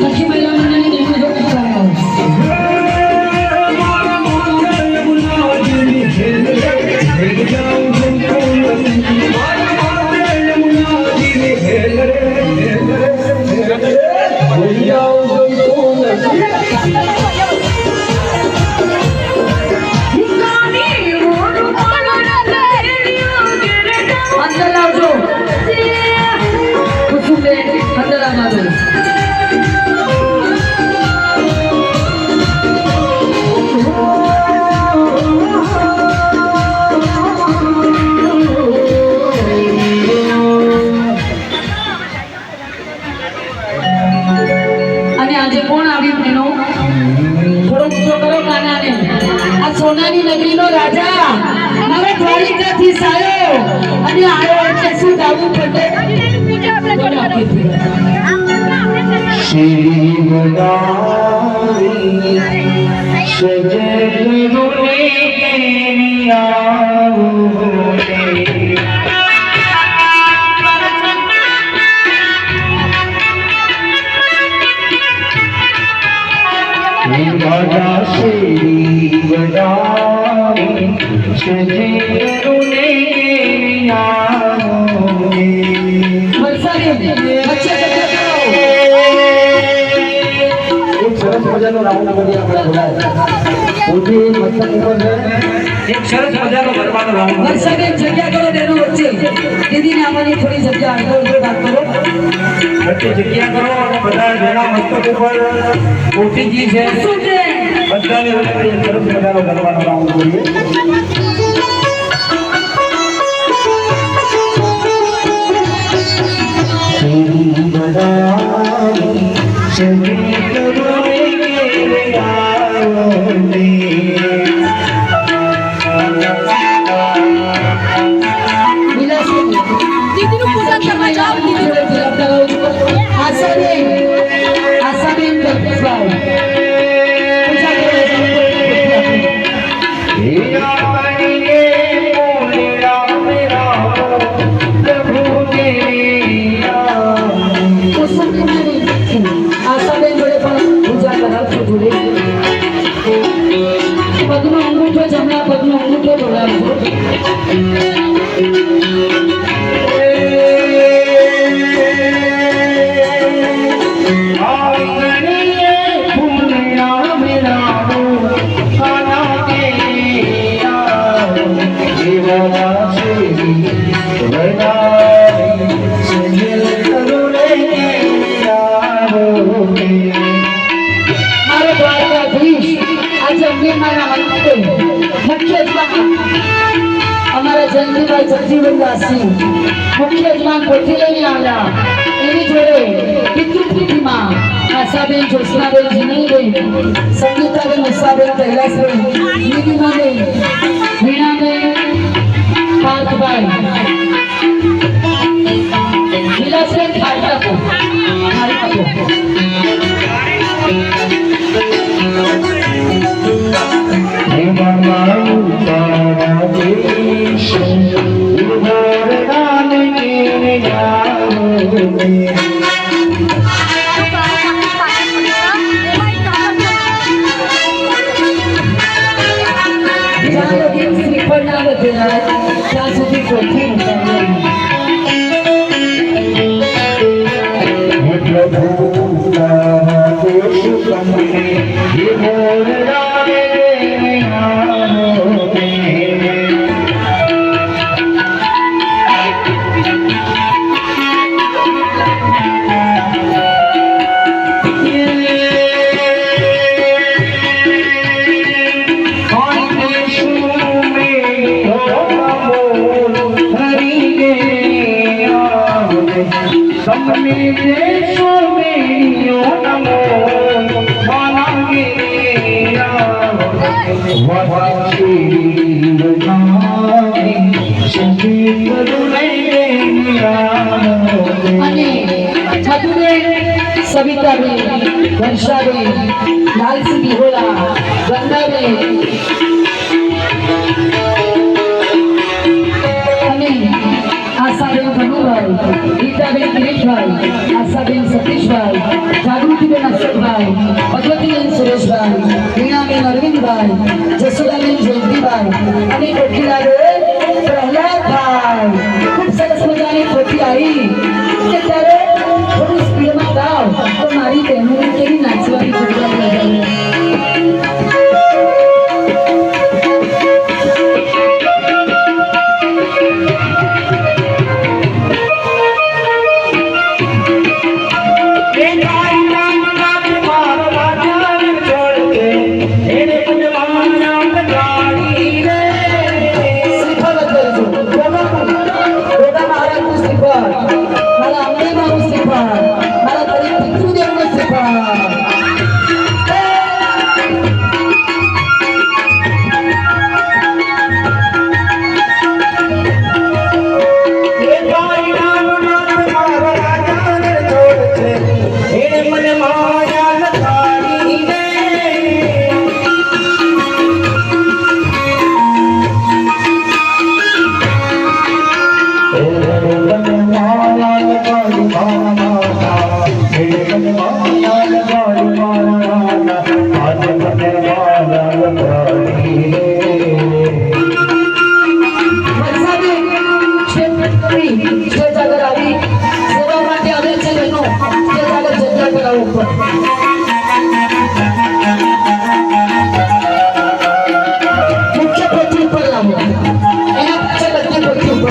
দেখে পেলাম না। સોનાની નગરીનો રાજા. હવે દ્વારિકાથી સાયો. અને આયો એટલે શું દાવું પડે સરસ મજાનો ગરબાનો રાઉન્ડ વરસાદી જગ્યા કરો તેનો વચ્ચે. દીદીને આવવાની થોડી જગ્યા આગળ વચ્ચે જગ્યા કરો અને બધા જેના મસ્તક ઉપર મોતીજી છે. બધાને તરફ એક કરવાનો રાઉન્ડ કરીએ. Thank you. અમારા જયંતિભાઈ જગજીવનદાસજી મુખ્ય યજમાન પોથી લઈને આવ્યા એની જોડે પિતૃપ્રીતિમાં આશાબેન જ્યોત્સનાબેન જીનલબેન સંગીતાબેન ઉષાબેન કૈલાસબેન નિધિમાબેન વીણાબેન પાર્થભાઈ વિલાસબેન થાળી આપો सविता भी वंशा भी लालसी भी होला गंगा भी बाय भगवतीबेन सुरेशबाई मीनाबेन अरविंदबाई जसोदाबेन ज्योतीबाई आणि कोकिलाबेन प्रल्हादबाई खूप सरस मजा आणि आई.